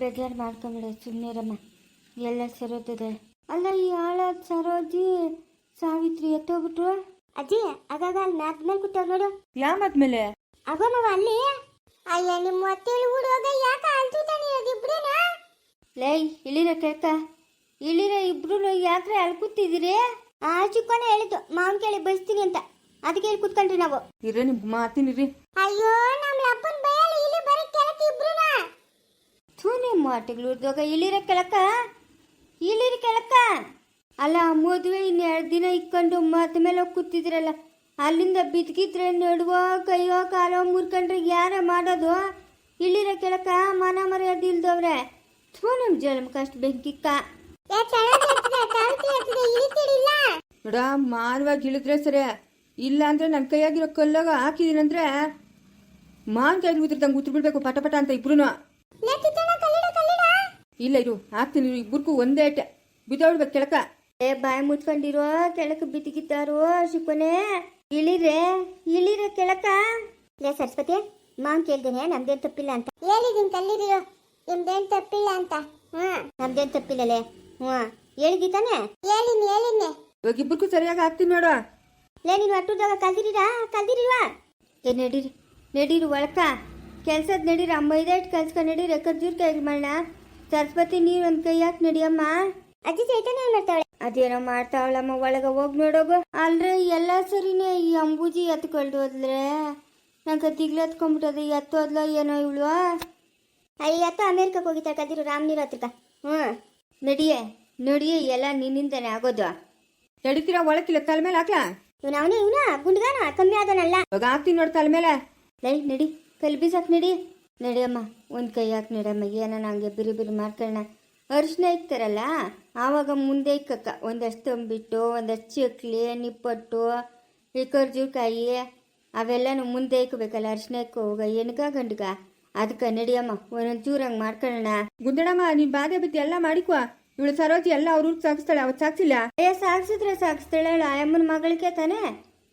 ಬೇಜಾರು ಮಾಡ್ಕೊಂಬಿಡ ಸುಮ್ಮನಿರಮ್ಮ ಎಲ್ಲ ಸರೋತದೆ ಅಲ್ಲ ಈ ಆಳ ಸರೋಜಿ ಸಾವಿತ್ರಿ ಎತ್ತೋಗ್ಬಿಟ್ರು? ಅಜ್ಜಿ ಆಗಾಗ ಅಲ್ಲಿ ಮ್ಯಾಪ್ ಮೇಲೆ ಕೂತವ್ ನೋಡು. ಯಾಮಾದ್ಮೇಲೆ ಅಗೋಮವ ಅಲ್ಲಿ. ಅಯ್ಯ ನಿಮ್ಮ ಹೊತ್ತೇಳಿ ಹುಡುಗ ಯಾಕೆ ಅಳ್ತಿದ್ದಾನೆ ಇಬ್ರೇನಾ? ಲೈ ಇಳಿರ ಕೇಳ್ಕ ಇಳಿರ ಇಬ್ರು ಯಾಕ್ರೆ ಅಳ್ಕೂತಿದ್ದೀರಿ ಆ ಚಿಕ್ಕನೆ ಹೇಳಿದ್ದು ಮಾವನ್ ಕೇಳಿ ಬಯಸ್ತೀನಿ ಅಂತ. ಅದಕ್ಕೆ ಇಲ್ಲಿ ಕುತ್ಕೊಂಡ್ರಿ ನಾವು. ಇರ್ರಿ ನಿಮ್ ಮಾತಿನಿರಿ ಅಯ್ಯೋ ನಮ್ಮ ಅಪ್ಪನ ಬಯಲು ಇಲ್ಲಿ ಬರೀ ಕೆಳಕ್ಕೆ ಇಬ್ರುನಾ ಥೂನಿ ಮಾಟಗಳು ಉರ್ದೋಗ ಇಲ್ಲಿರ ಕೆಳಕ? ಇಲ್ಲಿರ ಕೆಳಕ? ಅಲ್ಲ ಮದುವೆ ಇನ್ನೆರಡು ದಿನ ಇಕ್ಕೊಂಡು ಮತ್ತೆ ಮೇಲೆ ಹೋಗಿ ಕೂತಿದ್ರಲ್ಲ ಅಲ್ಲಿಂದ ಬಿದ್ಕಿದ್ರೆ ನಡುವ ಕೈಯೋ ಕಾಲೋ ಮುರ್ಕೊಂಡ್ರೆ ಯಾರ ಮಾಡೋದು? ಇಲ್ಲಿರ ಕೆಳಕ ಮನ ಮರ್ಯಾದೆ ಇಲ್ದವ್ರೆ. ಥೂ ನಿಮ್ ಕಷ್ಟ ಅಷ್ಟು ಬೆಂಕಿಕ್ಕ ನೋಡ ಮಾನವಾಗಿ ಇಳಿದ್ರೆ ಸರಿ. ಇಲ್ಲ ಅಂದ್ರೆ ನನ್ನ ಕೈಯಾಗಿರೋ ಕಲ್ಲಾಗ ಹಾಕಿದೀನಂದ್ರೆ ಮಾನ್ ಕೈಗೆ ಉತ್ತಿರ್ದಂಗೆ ಉತ್ತರ ಬಿಡ್ಬೇಕು ಪಟ ಪಟ ಅಂತ ಇಬ್ರು ಇಲ್ಲ ಇರು ಹಾಕ್ತೀನಿ ಇಬ್ಬರಿಗೂ ಒಂದೇ ಅಟ್ಟೆ. ಬಿದ್ದೋಡ್ಬೇಕು ಕೆಳಕ. ಏ ಬಾಯಿ ಮುಚ್ಕೊಂಡಿರೋ ಕೆಳಕ ಬಿದ್ದಿಗಿದ್ದಾರೋ ಶಿವನೇ. ಇಳಿರೆ ಇಳಿರೆ ಕೆಳಕ. ಲೇ ಸರಸ್ವತಿ ಮಾಂ ಕೇಳ್ದೇನೆ ನಮ್ದೇನ್ ತಪ್ಪಿಲ್ಲ ಅಂತ. ಹೇಳಿದೀನಿ ಕಲ್ಲಿರಿಯೋ ನಿಮ್ದೇನ್ ತಪ್ಪಿಲ್ಲ ಅಂತ. ಹ್ಮ್. ನಮ್ದೇನ್ ತಪ್ಪಿಲ್ಲಲೇ ಹ್ಮ್. ಹೇಳಿದಿ ತಾನೆ? ಹೇಳಿನಿ ಹೇಳಿನಿ ಇವಾಗ ಇಬ್ಬರಿಗೂ ಸರಿಯಾಗಿ ಹಾಕ್ತೀನಿ ನೋಡು. ಲೇ ನೀನು ಅಟ್ಟುದಾಗ ಕಲ್ದಿರಿರಾ? ಕಲ್ದಿರಿವಾ? ಏ ನಡೀರಿ. ನಡೀರಿ ಒಳಕ. ಕೆಲ್ಸದ ನಡೀರಿ ಅಮ್ಮ ಇದೈಟ್ ಕಲ್ಸ್ಕೊಂಡು ನಡೀರಿ ಜೂರ್ ಕೈ ಮಾಡೋಣ ಸರಸ್ವತಿ ನೀರು ಒಂದ್ ಕೈ ಯಾಕೆ ನಡಿಯಮ್ಮ. ಅಜ್ಜಿ ಚೈತನ್ಯ ಏನ್ ಮಾಡ್ತಾವಳೆ? ಅದೇನೋ ಮಾಡ್ತಾವಳಮ್ಮ ಒಳಗ ಹೋಗ್ ನೋಡೋಗು ಅಲ್ರಿ ಎಲ್ಲ ಸರಿನೇ ಈ ಅಂಬೂಜಿ ಎತ್ಕೊಳ್ದು ಹೋದ್ರೆ ನಂಗೆ ಎತ್ಕೊಂಡ್ಬಿಟ್ಟದ ಎತ್ಕೊಂಡ್ಬಿಟ್ಟದೆ ಎತ್ತೋದ್ಲ ಏನೋ ಇವಳು. ಎತ್ತ ಅತ್ತ ಅಮೇರಿಕಕ್ಕೆ ಹೋಗಿತ್ತಾಳೆ ರಾಮ್ ನೀರ್ ಹತ್ತಿರ ಹ್ಮ್. ನಡಿಯೇ ನಡಿಯೇ ಎಲ್ಲ ನಿನ್ನಿಂದನೇ ಆಗೋದು. ನಡೀತೀರಾ ಒಳಕಿಲ್ಲ ತಲೆ ಮೇಲೆ ಹಾಕ್ಲಾ? ಇವನು ಅವನೇ ಇವನ ಗುಂಡ್ಗಾನ ಕಮ್ಮಿ ಆದನಲ್ಲ. ಇವಾಗ ಹಾಕ್ತೀನಿ ನೋಡ್ ತಲೆ ಮೇಲೆ. ಲೈ ನಡಿ ಕಲ್ ಬೀಸಾಕ್ ನಡಿ. ನಡಿಯಮ್ಮ ಒಂದು ಕೈ ಹಾಕಿ ನಡೆಯಮ್ಮ ಏನೋ ಹಂಗೆ ಬಿರಿ ಬಿರಿ ಮಾಡ್ಕೊಳ್ಳೋಣ ಅರಿಶಿನ ಇಕ್ತಾರಲ್ಲ ಆವಾಗ ಮುಂದೆ ಇಕ್ಕಕ್ಕ ಒಂದಷ್ಟು ತಂಬಿಟ್ಟು ಒಂದಷ್ಟು ಚಕ್ಲಿ ನಿಪ್ಪಟ್ಟು ಈ ಕರ್ಜೂರ್ಕಾಯಿ ಅವೆಲ್ಲನೂ ಮುಂದೆ ಇಕ್ಕಬೇಕಲ್ಲ ಅರಿಶಿನ ಇಕ್ಕ ಹೋಗ ಎಣ್ಗ ಗಂಡ್ಗ ಅದಕ್ಕೆ ನಡಿಯಮ್ಮ ಒಂದೊಂದು ಚೂರು ಹಂಗೆ ಮಾಡ್ಕೊಳ್ಳೋಣ ಗುಂದಡಮ್ಮ ನೀನ್ ಬಾಧೆ ಬಿದ್ದು ಎಲ್ಲ ಮಾಡಿಕೋ ಇವಳು ಸರೋಜಿ ಎಲ್ಲ ಅವ್ರ ಊರಿಗೆ ಸಾಗಿಸ್ತಾಳೆ ಅವತ್ತು ಸಾಕ್ಸಿಲ್ಲ? ಏ ಸಾಕ್ಸಿದ್ರೆ ಸಾಗಿಸ್ತಾಳೆ ಆಯಮ್ಮನ ಮಗಳಿಗೆ ತಾನೇ?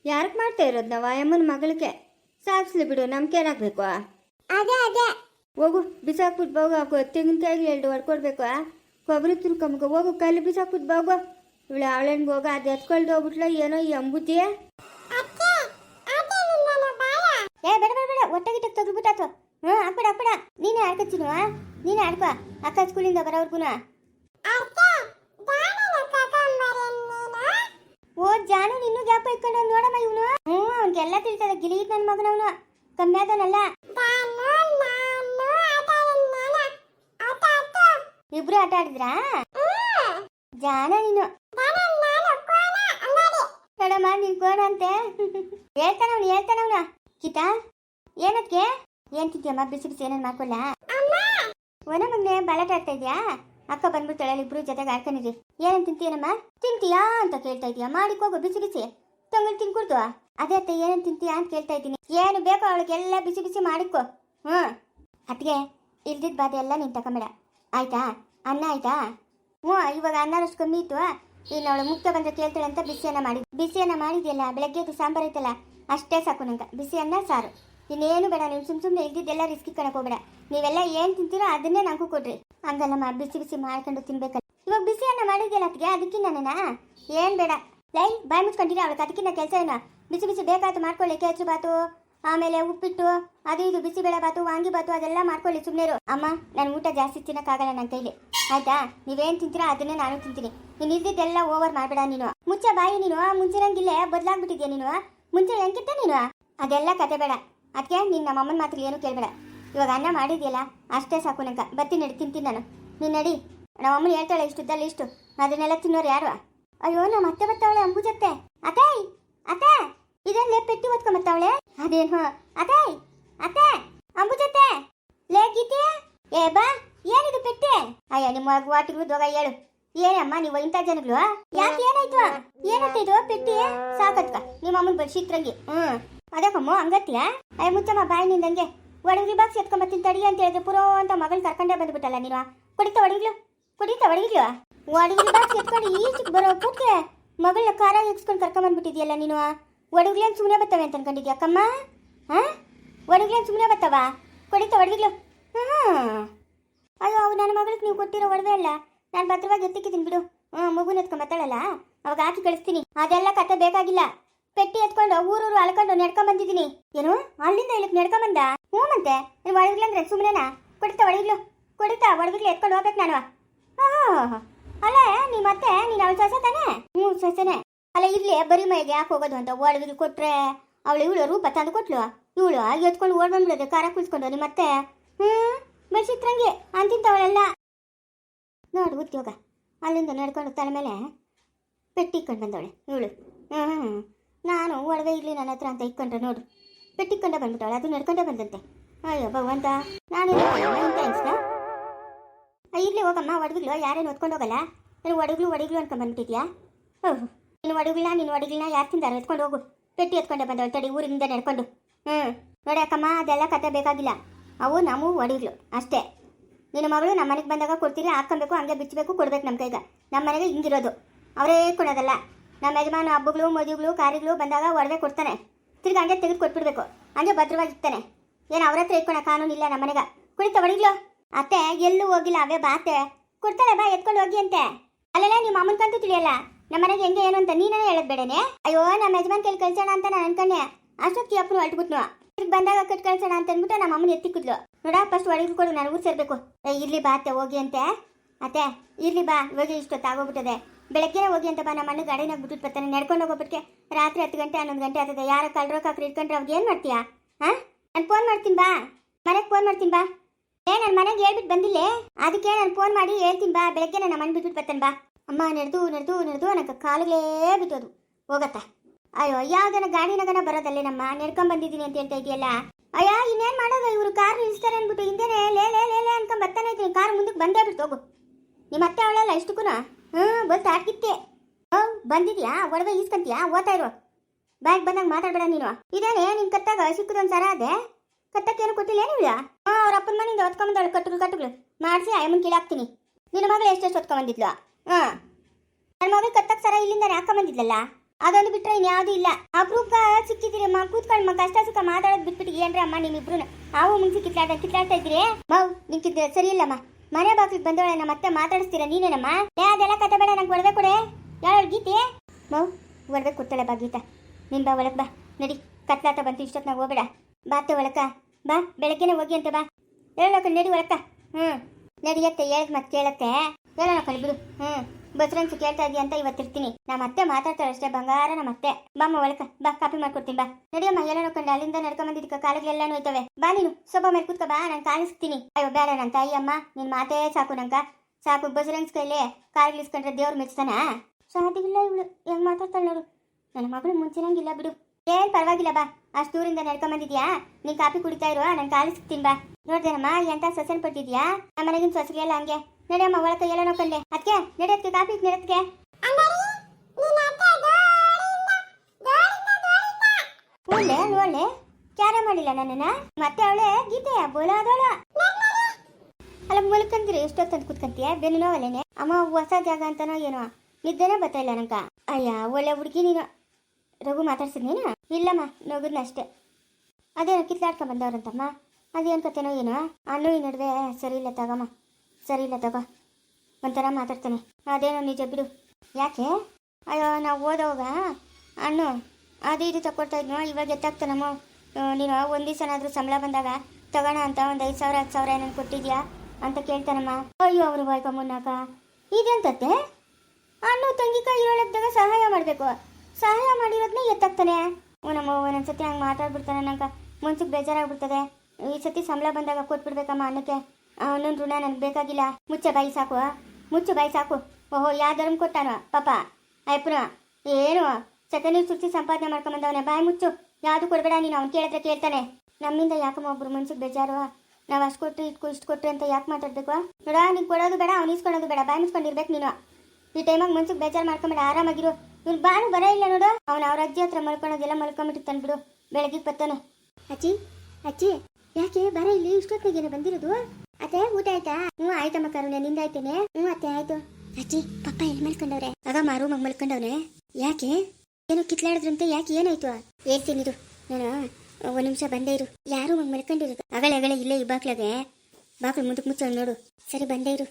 ಯಾರಕ್ಕೆ ಮಾಡ್ತಾ ಇರೋದು ನಾವು ಆಯಮ್ಮನ ಮಗಳಿಗೆ ಸಾಕ್ಸ್ಲಿ ಬಿಡು ನಮ್ಗೇನಾಗಬೇಕು ಅದೇ ಅದೇ. ಹೋಗು ಬಿಸಾಕ್ಬಿಟ್ಟು ಹೋಗು ಹಾಕು. ತೆಂಗಿನಕಾಯಿಗೆ ಎರಡು ಹೊಡ್ಕೊಡ್ಬೇಕು ಕೊಬ್ಬರಿ ತುರ್ಕೊಂಬ ಹೋಗು ಕಲ್ಲು ಬಿಸಾಕ್ಬಿಟ್ಟು ಬಾಗು. ಇವಳು ಅವಳನ್ಗೆ ಹೋಗ ಅದು ಎತ್ಕೊಳ್ದು ಹೋಗ್ಬಿಟ್ಲ ಏನೋ ಈ ಅಂಬುತಿ. ಏ ಬೇಡ ಬೇಡ ಬೇಡ. ಹೊಟ್ಟೆ ಗಿಟ್ಟಕ್ಕೆ ತೆಗೆದ್ಬಿಟ್ಟಾತು ಹ್ಞೂ ಹಾಕ್ಬೇಡ ಹಾಕ್ಬೇಡ. ನೀನೇ ಆಡ್ಕೊತೀನಿ ನೀನೇ ಆಡ್ಕೊ ಅಕ್ಕ ಸ್ಕೂಲಿಂದ ಬರೋರ್ಗುನ ಓ ಜಾನು ನಿನ್ನೂ ಗ್ಯಾಪ್ ಇಟ್ಕೊಂಡು ನೋಡಮ್ಮ ಇವನು. ಹ್ಞೂ ಅವ್ನಿಗೆಲ್ಲ ತಿಳಿತದ. ಗಿಲೀಟ್ ನನ್ನ ಮಗನವನು. ಕಮ್ಮಿ ಆದನಲ್ಲ ಇಬ್ರು ಆಟ ಆಡಿದ್ರಾ? ಜಾನ ನೀನು. ಕಡಮ್ಮ ನೀನ್ ಕೋಣ ಅಂತೆ. ಹೇಳ್ತಾನವ್ನು ಹೇಳ್ತಾನವ್ನ ಕಿತಾ ಏನಕ್ಕೆ? ಏನ್ ತಿಂತೀಯಮ್ಮ, ಬಿಸಿ ಬಿಸಿ ಏನೇನ್ ಮಾಡ್ಕೊಳ್ಳ ಒನ ಮಗ್ನೆ ಬಾಲಾಟ ಆಡ್ತಾ ಇದ್ಯಾ? ಅಕ್ಕ ಬಂದ್ಬಿಡ್ತಾಳೆ ಇಬ್ರು ಜೊತೆಗೆ ಆಡ್ಕೊಂಡಿರಿ. ಏನೇನು ತಿಂತೀಯನಮ್ಮ? ತಿಂತೀಯಾ ಅಂತ ಕೇಳ್ತಾ ಇದೀಯಾ? ಮಾಡಿಕೋಗು ಬಿಸಿ ಬಿಸಿ. ತಂಗಳು ತಿನ್ಕೊಡ್ತು ಅದೇ ಅತ್ತೆ, ಏನೇನ್ ತಿಂತೀಯಾ ಅಂತ ಕೇಳ್ತಾ ಇದ್ದೀನಿ. ಏನು ಬೇಕೋ ಅವಳಿಗೆಲ್ಲ ಬಿಸಿ ಬಿಸಿ ಮಾಡಿಕೊ. ಹ್ಮ್. ಅತ್ತಿಗೆ, ಇಲ್ದಿದ್ ಬಾಧೆ ಎಲ್ಲ ನೀನ್ ತಕೊಂಬೇಡ ಆಯ್ತಾ? ಅನ್ನ ಆಯ್ತಾ? ಹ್ಞೂ, ಇವಾಗ ಅನ್ನ ಕಮ್ಮಿ ಇತ್ತು ಇನ್ನು ಅವಳು ಮುಕ್ತ ಬಂದ್ರೆ ಕೇಳ್ತಾಳೆ ಅಂತ ಬಿಸಿಯನ್ನ ಮಾಡಿ. ಬಿಸಿಯನ್ನ ಮಾಡಿದ್ಯಲ್ಲ, ಬೆಳಗ್ಗೆದ್ದು ಸಾಂಬಾರು ಐತಲ್ಲ ಅಷ್ಟೇ ಸಾಕು ನಂಗೆ. ಬಿಸಿ ಅನ್ನ ಸಾರು. ಇನ್ನೇನು ಬೇಡ ನೀವು ಸುಮ್ ಸುಮ್ಮನೆ ಇದ್ದಿದ್ದೆಲ್ಲ ರಿಸ್ಕ್ ಹೋಗ್ಬೇಡ. ನೀವೆಲ್ಲ ಏನು ತಿಂತೀರೋ ಅದನ್ನೇ ನನಗೂ ಕೊಡ್ರಿ. ಹಂಗಲ್ಲಮ್ಮ ಬಿಸಿ ಬಿಸಿ ಮಾಡ್ಕೊಂಡು ತಿನ್ಬೇಕಲ್ಲ. ಇವಾಗ ಬಿಸಿ ಅನ್ನ ಮಾಡಿದ್ಯಲ್ಲ ಅದಕ್ಕೆ ಅದಕ್ಕಿನ್ನ ನಾನ? ಏನು ಬೇಡ. ಲೈ, ಬಾಯ್ ಮುಚ್ಕೊಂಡಿರ ಅವಳಿಗೆ ಅದಕ್ಕಿನ್ನ ಕೆಲಸ ಏನೋ? ಬಿಸಿ ಬಿಸಿ ಬೇಕಾಯ್ತು ಮಾಡ್ಕೊಳ್ಳಿ ಕೇಚು ಬಾತು. ಆಮೇಲೆ ಉಪ್ಪಿಟ್ಟು, ಅದು ಇದು ಬಿಸಿ ಬೇಳೆ ಬಾತು ವಾಂಗಿ ಬಾತು ಅದೆಲ್ಲ ಮಾಡ್ಕೊಳ್ಳಿ ಸುಮ್ಮನೆ ಅಮ್ಮ, ನಾನು ಊಟ ಜಾಸ್ತಿ ತಿನ್ನಕ್ಕಾಗಲ್ಲ ನನ್ನ ಕೈಲಿ ಆಯ್ತಾ? ನೀವೇನು ತಿಂತೀರಾ ಅದನ್ನೇ ನಾನು ತಿಂತೀನಿ. ನೀನು ಇದ್ದಿದ್ದೆಲ್ಲ ಓವರ್ ಮಾಡಬೇಡ ನೀನು. ಮುಂಚೆ ಬಾಯಿ ನೀನು ಮುಂಚಿನಂಗಿಲ್ಲೇ ಬದಲಾಗ್ಬಿಟ್ಟಿದ್ಯಾ ನೀನು? ಮುಂಚೆ ಹೆಂಗಿತ್ತ ನೀನು? ಅದೆಲ್ಲ ಕತೆ ಬೇಡ. ಅದಕ್ಕೆ ನೀನು ನಮ್ಮ ಅಮ್ಮನ ಮಾತ್ರ ಏನು ಕೇಳಬೇಡ. ಇವಾಗ ಅನ್ನ ಮಾಡಿದ್ಯಲ್ಲ, ಅಷ್ಟೇ ಸಾಕು ನಂಗೆ. ಬರ್ತೀನಿ ನಡಿ, ತಿಂತೀನಿ ನಾನು. ನೀನು ನಡಿ. ನಮ್ಮ ಅಮ್ಮನ ಹೇಳ್ತಾಳೆ ಇಷ್ಟುದ್ದಲ್ಲಿ ಇಷ್ಟು. ಅದನ್ನೆಲ್ಲ ತಿನ್ನೋರು ಯಾರು? ಅಯ್ಯೋ, ನಮ್ಮ ಅತ್ತೆ ಬರ್ತಾವಳೆ, ಅಂಬುಜತ್ತೆ. ಅತ್ತೆ ಅತ್ತೆ! ಇದನ್ನೇ ಪೆಟ್ಟಿ ಓದ್ಕೊಂಬರ್ತಾವಳೆ ಅದೇನು? ಅತ್ತೆ? ಅತ್ತೆ? ಅಂಬುಜತ್ತೆ ಲೇ ಗೀತೆ? ಏ, ಬಾ. ಏನಿದು ಪೆಟ್ಟಿ? ಅಯ್ಯ, ನಿಮ್ಮ ವಾಟಿಗೂ ದೊಗ ಹೇಳು ಏನಮ್ಮ ನೀವು ಇಂಥ ಜನಗಳು ಯಾಕೆ ಏನಾಯ್ತು? ಇದು ಪೆಟ್ಟಿ? ಸಾಕತ್ಕ. ನಿಮ್ಮ ಅಮ್ಮನ ಬರೀ ಶೀತ್ರಂಗಿ ಹ್ಮ್. ಅದಕ್ಕಮ್ಮ, ಹಂಗತ್ತೀಯ? ಅಯ್ಯ, ಮುಚ್ಚಮ್ಮ ಬಾಯಿ ನಿಂದಂಗೆ ಒಡಗ್ರಿ ಬಾಕ್ಸ್ ಎತ್ಕೊಂಬತ್ತೀನಿ ತಡಿ ಅಂತ ಹೇಳಿದ್ರೆ ಪುರೋ ಅಂತ ಮಗಳು ಕರ್ಕೊಂಡೇ ಬಂದ್ಬಿಟ್ಟಲ್ಲ ನೀನು ಕುಡಿತ ಒಡಂಗ್ಲು ಕುಡಿತ ಒಡಗಿಲು ಒಡಂಗ್ಲಿ ಬಾಕ್ಸ್ ಎತ್ಕೊಂಡು ಈಚೆಗೆ ಬರೋ ಪುಟ್ಕೆ ಮಗಳನ್ನ ಕಾರ ಎಕ್ಸ್ಕೊಂಡು ಕರ್ಕೊಂಬಂದ್ಬಿಟ್ಟಿದ್ಯಲ್ಲ ನೀನು ಒಡಗ್ಲೇನ್ ಸುಮ್ಮನೆ ಬರ್ತವೆ ಅಂತ ಅನ್ಕೊಂಡಿದ್ಯಾ ಅಕ್ಕಮ್ಮ ಹಾ? ಸುಮ್ಮನೆ ಬರ್ತಾವ ಕೊಡಿತ ಒಡಗಿಲು. ಹ್ಞೂ ಅಯ್ಯೋ, ಅವು ನನ್ನ ಮಗಳಿಗೆ ನೀವು ಕೊಟ್ಟಿರೋ ಒಡವೆ ಅಲ್ಲ. ನಾನು ಭದ್ರವಾಗಿ ಎತ್ತಿಕ್ಕಿದ್ದೀನಿ ಬಿಡು. ಹ್ಞೂ ಮಗುನ ಎತ್ಕೊಂಡು ಬತ್ತಾಳಲ್ಲ ಅವಾಗ ಹಾಕಿ ಕಳಿಸ್ತೀನಿ. ಅದೆಲ್ಲ ಕತೆ ಬೇಕಾಗಿಲ್ಲ. ಪೆಟ್ಟಿ ಎತ್ಕೊಂಡು, ಊರೂರು ಅಳ್ಕೊಂಡು ನಡ್ಕೊಂಡ್ ಬಂದಿದ್ದೀನಿ. ಏನು? ಅಲ್ಲಿಂದ ಇಲ್ಲಿಗೆ ನಡ್ಕೊಂಡ್ ಬಂದ? ಹ್ಞೂ ಮತ್ತೆ ನೀವು ಒಳಗಿಲ್ಲಂದ್ರೆ ಸುಮ್ಮನೆನಾ ಕೊಡ್ತಾ ಒಳಗಿಲು ಕೊಡಿತಾ ಒಳಗಿಲ್ಲ ಎತ್ಕೊಂಡು ಹೋಗ್ಬೇಕು ನಾನು ಅಲ್ಲ ನೀ ಮತ್ತೆ, ನೀನು ಅವಳು ಸೊಸೆ ತಾನೆ? ಹ್ಞೂ, ಸೊಸೆನೆ. ಅಲ್ಲ, ಇರ್ಲಿ, ಬರೀ ಮೈಗೆ ಯಾಕೆ ಹೋಗೋದು ಅಂತ. ಓಡಿದ್ರು ಕೊಟ್ರೆ ಅವಳು ಇವಳು ರೂಪ ತಂದು ಕೊಟ್ಲು. ಇವಳು ಎತ್ಕೊಂಡು ಓಡ್ ಬಂದ್ಬಿಡೋದು ಕಾರ ಕುಳಿಸ್ಕೊಂಡು ನಿಮ್ಮ ಮತ್ತೆ? ಹ್ಞೂ ಬೆಳ್ಸಿಟ್ರಂಗೆ ಅಂತಿಂತವಳೆಲ್ಲ ನೋಡು ಉದ್ಯೋಗ ಅಲ್ಲಿಂದ ನಡ್ಕೊಂಡು ತಲೆ ಮೇಲೆ ಪೆಟ್ಟಿ ಇಕ್ಕೊಂಡು ಬಂದವಳೆ, ಇವಳು. ಹ್ಞೂ ನಾನು ಒಡವೆ ಇರಲಿ ನನ್ನ ಹತ್ರ ಅಂತ ಇಕ್ಕೊಂಡ್ರೆ ನೋಡು. ಪೆಟ್ಟಿ ಇಕ್ಕೊಂಡೆ ಬಂದ್ಬಿಟ್ಟವಳೆ, ಅದು ನಡ್ಕೊಂಡೇ ಬಂದಂತೆ. ಅಯ್ಯೋ, ಭಗವಂತ. ನಾನು ಇರಲಿ, ಹೋಗಮ್ಮ ಒಡವಿಗ್ಲು ಯಾರೇನು ಹೊತ್ಕೊಂಡು ಹೋಗಲ್ಲ? ನೀನು ಒಡಗ್ಲು ಒಡಗ್ಲು ಅನ್ಕೊಂಡ್ ಬಂದ್ಬಿಟ್ಟಿದ್ಯಾ? ಓಹ್. ನೀನು ಒಡಗಿಲ್ಲ ನಿನ್ನ ಒಡಗಿಲ್ಲ ಯಾರು ತಿಂದಾರ ಎತ್ಕೊಂಡು ಹೋಗು. ಪೆಟ್ಟಿ ಎತ್ಕೊಂಡೆ ಬಂದವಳು ತಡಿ ಊರಿಂದ ನಡ್ಕೊಂಡು. ಹ್ಞೂ ನೋಡಿ ಅಕ್ಕಮ್ಮ, ಅದೆಲ್ಲ ಕತೆ ಬೇಕಾಗಿಲ್ಲ. ಅವು ನಮ್ಮ ಒಡಿಗ್ಲು ಅಷ್ಟೇ. ನಿನ್ನ ಮಗಳು ನಮ್ಮ ಮನೆಗೆ ಬಂದಾಗ ಕೊಡ್ತೀರಿ ಹಾಕೊಬೇಕು ಹಂಗೆ ಬಿಚ್ಚಬೇಕು, ಕೊಡ್ಬೇಕು ನಮ್ಮ ಕೈಗೆ. ನಮ್ಮ ಮನೆಗೆ ಹಿಂಗಿರೋದು. ಅವರೇ ಕೊಡೋದಲ್ಲ. ನಮ್ಮ ಯಜಮಾನ ಹಬ್ಬಗಳು, ಮದುವೆಗಳು ಕಾರಿಗಳು ಬಂದಾಗ ಒಡವೆ ಕೊಡ್ತಾನೆ. ತಿರ್ಗಿ ಹಂಗೆ ತೆಗೆದು ಕೊಟ್ಬಿಡ್ಬೇಕು. ಹಂಗೆ ಭದ್ರವಾಗಿರ್ತಾನೆ ಏನು ಅವ್ರ ಹತ್ರ ಇಟ್ಕೊಳ ಕಾನೂನು ಇಲ್ಲ ನಮ್ಮ ಮನೆಗೆ. ಕುಳಿತ ಒಡಗ್ಲು ಅತ್ತೆ, ಎಲ್ಲೂ ಹೋಗಿಲ್ಲ, ಅವೇ ಬಾತೆ. ಕೊಡ್ತಾಳೆ ಬಾ, ಎತ್ಕೊಂಡು ಹೋಗಿ ಅಂತೆ. ಅಲ್ಲೆಲ್ಲ ನಿಮ್ಮ ಅಮ್ಮನ ಕಂತು ತಿಳಿಯಲ್ಲ? ನಮ್ಮ ಮನೆಗೆ ಹೆಂಗೆ ಏನು ಅಂತ ನೀನೇ ಹೇಳದ್ ಬೇಡನೆ? ಅಯ್ಯೋ, ನಮ್ಮ ಯಜಮಾನ್ ಕೈಲಿ ಕಳ್ಸೋಣ ಅಂತ ನಾನು ಅನ್ಕೊಂಡೆ. ಅಷ್ಟೊತ್ತಿ ಅಪ್ಪನು ಹೊರಟ್ಬಿಟ್ನು ತಿರ್ಗಿ ಬಂದಾಗ ಕಟ್ ಕಳ್ಸೋಣ ಅಂತ ಅಂದ್ಬಿಟ್ಟು ನಮ್ಮ ಅಮ್ಮನ ಎತ್ತಿಕ್ಕಿದ್ಲು ನೋಡ ಫಸ್ಟ್ ಒಳಗೆ ಕೊಡು, ನಾನು ಊರು ಸೇರ್ಬೇಕು. ಇರ್ಲಿ ಬಾ ಅತ್ತೆ, ಹೋಗಿ ಅಂತೆ. ಅತ್ತೆ, ಇರ್ಲಿ ಬಾ, ಇವಾಗ ಇಷ್ಟೊತ್ತು ಆಗೋಗ್ಬಿಟ್ಟದೆ. ಬೆಳಗ್ಗೆ ಹೋಗಿ ಅಂತ ಬಾ, ನಮ್ಮ ಅಣ್ಣ ಗಾಡಿನಾಗ ಬಿಟ್ಟು ಬರ್ತಾನೆ. ನಡ್ಕೊಂಡು ಹೋಗೋಬಿಟ್ಗೆ ರಾತ್ರಿ ಹತ್ತು ಗಂಟೆ, ಹನ್ನೊಂದು ಗಂಟೆ ಆಗ್ತದೆ. ಯಾರ ಕಳ್ರೋ ಕಾಕ್ರಿ ಇಟ್ಕೊಂಡ್ರೆ ಅವ್ರಿಗೆ ಏನು ಮಾಡ್ತೀಯಾ? ಹಾಂ ನಾನು ಫೋನ್ ಮಾಡ್ತೀನಿ ಬಾ. ಮನೆಗೆ ಫೋನ್ ಮಾಡ್ತೀನಿ ಬಾ. ಏ ನನ್ನ ಮನೆಗೆ ಹೇಳ್ಬಿಟ್ಟು ಬಂದಿಲ್ಲೇ? ಅದಕ್ಕೆ ನಾನು ಫೋನ್ ಮಾಡಿ ಹೇಳ್ತೀನಿ ಬಾ. ಬೆಳಗ್ಗೆ ನನ್ನ ಮನೆ ಬಿಟ್ಬಿಟ್ಟು ಬರ್ತಾನೆ ಬಾ. ಅಮ್ಮ ನಡೆದು ನಡೆದು ನಡೆದು, ನನಗೆ ಕಾಲಿಗೆ ಬಿಟ್ಟೋದು ಹೋಗತ್ತಾ. ಅಯ್ಯೋ ಗಾಡಿ ನಗನ ಬರೋದಲ್ಲೇ ನಮ್ಮ? ಬಂದಿದ್ದೀನಿ ಅಂತ ಹೇಳ್ತಾ ಇದೆಯಲ್ಲ? ಅಯ್ಯ, ಇನ್ನೇನು ಮಾಡೋದು? ಇವರು ಕಾರ್ ನಿಲ್ಲಿಸ್ತಾರೆ ಅಂದ್ಬಿಟ್ಟು ಹಿಂದೆನೆ ಲೇ ಲೇ ಲೇ ಲೇ ಅನ್ಕೊಂಡ್ ಬರ್ತಾನೆ ಇದ್ದೀನಿ. ಕಾರ್ ಮುಂದಕ್ಕೆ ಬಂದೇ ಬಿಟ್ಟು ಹೋಗು. ನಿಮ್ಮ ಅತ್ತೆ ಅವಳಲ್ಲ ಇಷ್ಟಕ್ಕೂ ಹ್ಞೂ ಬಸ್ ಆಡ್ಕಿತ್ತೆ. ಓ, ಬಂದಿದ್ಯಾ? ಒಡವೆ ಈಸ್ಕಂತೀಯಾ? ಓದ್ತಾ ಇರು. ಬ್ಯಾಗ್ ಬಂದಾಗ ಮಾತಾಡ್ಬೇಡ ನೀನು. ಇದೇನೆ, ನಿನ್ ಕತ್ತಾಗ ಸಿಕ್ಕದೊಂದು ಸರ ಅದೇ? ಕತ್ತಕ್ಕೇನು ಕೊಟ್ಟಿಲ್ಲ ನೀವು ಹಾ ಅವ್ರ ಅಪ್ಪನ ಮನೆಯಿಂದ ಹೊತ್ಕೊಂಬಂದಳು ಕಟ್ಟುಗಳು ಕಟ್ಟುಗಳು. ಮಾಡಿಸಿ ಅಯ್ಯಮ್ಮನ ಕೀಳಾಕ್ತೀನಿ. ನಿನ್ನ ಮಗಳು ಎಷ್ಟೆಷ್ಟು ಹೊತ್ಕೊಂಬಂದಿದ್ಲು ಹಾ. ನನ್ನ ಮಗಳು ಕತ್ತಕ್ ಸರ ಇಲ್ಲಿಂದ ಹಾಕೊಂಬಂದಿದ್ಲಲ್ಲ ಅದೊಂದು ಬಿಟ್ರೆ ಇನ್ಯಾವುದೂ ಇಲ್ಲ. ಅಪ್ರೂಪ ಸಿಕ್ಕಿದ್ದೀರಿ ಅಮ್ಮ. ಕೂತ್ಕೊಂಡು ಮಗ ಕಷ್ಟ ಸುಖ ಮಾತಾಡೋದು ಬಿಟ್ಬಿಟ್ಟು ಏನ್ರಿ ಅಮ್ಮ ನಿಮ್ಮಿಬ್ರು ಅವು ಮುಂಚೆ ಕಿತ್ಲಾಟ ಕಿತ್ಲಾಡ್ತಾ ಇದ್ರಿ ಮೌ ನಿಂಕಿದ್ರೆ ಸರಿ ಇಲ್ಲಮ್ಮ ಮನೆ ಬಾಗಿಲಿಗೆ ಬಂದವಳೆ ನಮ್ಮ ಮತ್ತೆ ಮಾತಾಡಿಸ್ತೀರಾ ನೀನೇನಮ್ಮ? ಏ, ಅದೆಲ್ಲ ಕತೆ ಬೇಡ. ನಂಗೆ ಒಡವೆ ಕೊಡೆ. ಯಾರು ಗೀತೆ? ಮೌ, ಒಡವೆ ಕೊಡ್ತಾಳೆ ಬಾ ಗೀತಾ. ನಿನ್ ಬಾ ಒಳಗ್ ಬಾ. ನಡಿ. ಕತ್ಲಾಟ ಬಂತು. ಇಷ್ಟೊತ್ನಾಗ ಹೋಗಬೇಡ. ಬಾತೆ ಒಳಕ ಬಾ, ಬೆಳಗ್ಗೆನೆ ಹೋಗಿ ಅಂತ ಬಾ. ಹೇಳಕ ನಡಿ ಒಳಕ ಹ್ಞೂ ನಡಿಯತ್ತೆ ಹೇಳ್ ಮತ್ತೆ ಕೇಳತ್ತೆ. ಹೇಳೋಣ ಬಿಡು. ಹ್ಮ್. ಬಸ್ರಂಚು ಕೇಳ್ತಾ ಇದೀಯ ಅಂತ ಇವತ್ತಿರ್ತೀನಿ ನಮ್ಮ ಅತ್ತೆ ಮಾತಾಡ್ತಾಳೆ ಅಷ್ಟೇ, ಬಂಗಾರ ನಮ್ಮ ಅತ್ತೆ ಬಾಮ್ಮ ಒಳಕ, ಬಾ ಕಾಪಿ ಮಾಡ್ಕೊಡ್ತೀನಿ, ಬಾ. ನಡಿಯಮ್ಮ ಎಲ್ಲ ನೋಡ್ಕೊಂಡು ಅಲ್ಲಿಂದ ನಡ್ಕೊಂಡ್ ಬಂದಿದ್ದಕ್ಕೆ ಕಾಲಿಗೆಲ್ಲ ನೋಯ್ತವೆ ಬಾ ನೀನು ಸೊಬ್ಬ ಮೇಲೆ ಕೂತ್ಕೊ, ಬಾ, ನಾನು ಕಾಣಿಸ್ತೀನಿ ಅಯ್ಯೋ, ಬೇಡ ನನ್ನ ತಾಯಿ ಅಮ್ಮ ನಿನ್ ಮಾತೇ ಸಾಕು ನಂಗ. ಸಾಕು ಬಸರಂಗ್ ಕೈಲಿ ಕಾಲಿಗೆ ಇಸ್ಕೊಂಡ್ರೆ ದೇವ್ರು ಮೆಚ್ತಾನ? ಸಾಧ್ಯವಿಲ್ಲ ಇವಳು, ಹೆಂಗ್ ಮಾತಾಡ್ತಾಳೆ ನೋಡು. ನನ್ನ ಮಗಳು ಮುಂಚಿನಂಗಿಲ್ಲ, ಬಿಡು. ಏನ್ ಪರವಾಗಿಲ್ಲ ಬಾ. ಅಷ್ಟು ದೂರಿಂದ ನಡ್ಕೊಂಡ್ ಬಂದಿದ್ಯಾ ನೀನ್ ಕಾಫಿ ಕುಡಿತಾ ಇರೋ, ನನ್ ಕಾಲಿ ಸಿಗ್ತೀನಿ ಬಾ. ನೋಡ್ದೇನಮ್ಮ ಎಂತ ಸೊಸೆನ್ ಪಟ್ಟಿದ್ಯಾ ನಮ್ಮ ಮನೆಗಿನ ಸೊಸೆಗೆಲ್ಲ ಹಂಗೆ. ನಡಿಯಮ್ಮ ಒಳಕ ಎಲ್ಲ ನೋಡ್ಕೊಂಡೆ. ಅದಕ್ಕೆ ನಡೆಯಕ್ಕೆ ಕಾಫಿ ನಡೆದಕ್ಕೆ ಒಳ್ಳೆ ಒಳ್ಳೆ. ಕ್ಯಾರ ಮಾಡಿಲ್ಲ ನನ್ನನ್ನ? ಮತ್ತೆ ಅವಳೆ ಗೀತೆ, ಬೋಲಾದೋಳ. ಅಲ್ಲ ಮುಲ್ಕಂದ್ರಿ ಎಷ್ಟೊತ್ತಂತ ಕುತ್ಕಂತೀಯ? ಬೆನ್ನು ನೋವಲ್ಲೇನೆ ಅಮ್ಮ, ಹೊಸ ಜಾಗ ಅಂತನೋ ಏನೋ? ನಿದ್ದೆನೇ ಬರ್ತಾ ಇಲ್ಲ ನಂಗ. ಅಯ್ಯ, ಒಳ್ಳೆ ಹುಡುಗಿ ನೀನು. ರಘು ಮಾತಾಡ್ಸಿದ್ ಇಲ್ಲಮ್ಮ ನಗುದ್ನ ಅಷ್ಟೇ ಅದೇನೋ ಕಿತ್ಲಾಡ್ಕೊಂಡ್ ಬಂದವ್ರಂತಮ್ಮ. ಅದೇನು ಕತೆನೋ ಏನೋ? ಅಣ್ಣು ಈ ನಡುವೆ ಸರಿ ಇಲ್ಲ ತಗಮ್ಮ. ಸರಿ ಇಲ್ಲ ತಗೋ. ಒಂಥರ ಮಾತಾಡ್ತಾನೆ. ಅದೇನೋ ನಿಜ ಬಿಡು. ಯಾಕೆ? ಅಯ್ಯೋ, ನಾವು ಓದೋವಾಗ ಅಣ್ಣು ಅದು ಇದು ತಗೊಳ್ತಾ ಇದ್ನೋ? ಇವಾಗ ಎತ್ತಾಗ್ತಾನಮ್ಮ? ನೀನು ಒಂದು ದಿವಸನಾದರೂ ಸಂಬಳ ಬಂದಾಗ ತಗೋಣ ಅಂತ ಒಂದು ಐದು ಸಾವಿರ, ಹತ್ತು ಸಾವಿರ ಏನೇನು ಕೊಟ್ಟಿದ್ಯಾ ಅಂತ ಕೇಳ್ತಾನಮ್ಮ. ಅಯ್ಯೋ, ಅವರು ಮುನ್ನಾಕ ಇದೆಂತತ್ತೆ ಅಣ್ಣು ತಂಗಿ ಕೈ ಇರೋಳಕ್ದಾಗ ಸಹಾಯ ಮಾಡಬೇಕು. ಸಹಾಯ ಮಾಡಿರೋದನ್ನ ಎತ್ತಾಗ್ತಾನೆ ನಮ್ಮ ಒಂದೊಂದ್ಸತಿ ಹಂಗೆ ಮಾತಾಡ್ಬಿಡ್ತಾನೆ, ನಂಗೆ ಮನ್ಸಿಗೆ ಬೇಜಾರಾಗ್ಬಿಡ್ತದೆ. ಈ ಸತಿ ಸಂಬಳ ಬಂದಾಗ ಕೊಟ್ಬಿಡ್ಬೇಕಮ್ಮ ಅನ್ನಕ್ಕೆ. ಅವನೊಂದು ಋಣ ನನಗೆ ಬೇಕಾಗಿಲ್ಲ. ಮುಚ್ಚೆ ಬಾಯಿ ಸಾಕು ಮುಚ್ಚು ಬಾಯಿ ಸಾಕು. ಓಹೋ ಯಾವ್ದಾರು ಕೊಟ್ಟಾನು? ಪಾಪ. ಅಯ್ಯಪ್ಪನ, ಏನು? ಸೆಕೆಂಡ್ ಸುತ್ತಿ ಸಂಪಾದನೆ ಮಾಡ್ಕೊಂಬಂದವನೇ ಬಾಯಿ ಮುಚ್ಚು. ಯಾವುದು ಕೊಡಬೇಡ ನೀನು, ಅವ್ನು ಕೇಳಿದ್ರೆ ಕೇಳ್ತಾನೆ. ನಮ್ಮಿಂದ ಯಾಕಮ್ಮ ಒಬ್ರು ಮನ್ಸಿಗೆ ಬೇಜಾರು? ನಾವು ಅಷ್ಟು ಕೊಟ್ಟು ಇಟ್ಕೊ ಇಷ್ಟು ಕೊಟ್ಟು ಅಂತ ಯಾಕೆ ಮಾತಾಡ್ಬೇಕು? ನೋಡ, ನೀನು ಕೊಡೋದು ಬೇಡ, ಅವ್ನು ಇಸ್ಕೊಳ್ಳೋದು ಬೇಡ. ಬಾಯಿ ಮುಚ್ಕೊಂಡಿರ್ಬೇಕು ನೀನು. ಈ ಟೈಮಾಗಿ ಮನ್ಸಿಗೆ ಬೇಜಾರು ಮಾಡ್ಕೊಂಬೇಡ. ಆರಾಮಾಗಿರು. ಇವ್ನು ಬಾನು ಬರ ಇಲ್ಲ ನೋಡು. ಅವನು ಅವ್ರ ಅಜ್ಜಿ ಹತ್ರ ಮಲ್ಕೊಳೋದೆಲ್ಲ ಮಲ್ಕೊಂಡ್ಬಿಟ್ಟು ಬಿಡು ಬೆಳಗ್ಗೆ ಬತ್ತಾನು ಅಜ್ಜಿ ಅಜ್ಜಿ ಯಾಕೆ ಬರ ಇಲ್ಲಿ? ಇಷ್ಟೊತ್ತಿಗೆ ಬಂದಿರೋದು? ಅತ್ತೆ ಊಟ ಆಯ್ತಾ? ಹ್ಞೂ ಆಯ್ತಮ್ಮ ಕರುಣೆ ನಿಂದಾಯ್ತೇನೆ ಹ್ಞೂ ಅತ್ತೆ ಆಯ್ತು. ಅಜ್ಜಿ ಪಪ್ಪ ಎಲ್ಲಿ ಮಲ್ಕೊಂಡವ್ರೆ? ಆಗ ಮಾರು ಮಗ ಮಲ್ಕೊಂಡವ್ನೆ. ಯಾಕೆ? ಏನೋ ಕಿತ್ಲಾಡಿದ್ರಂತೆ ಯಾಕೆ ಏನಾಯ್ತು? ಹೇಳ್ತೀನಿರು ನಾನು ಒಂದ್ ನಿಮಿಷ ಬಂದೇ ಇರು. ಯಾರು ಮಗ್ ಮಲ್ಕೊಂಡಿರೋದು? ಅಗಳೆ ಅಗಳೆ ಇಲ್ಲೇ ಇಬ್ಬಾಕ್ಲಗೆ ಬಾಕ್ಲು ಮುಂದಕ್ಕೆ ಮುಚ್ಚ ನೋಡು. ಸರಿ ಬಂದೇ ಇರು.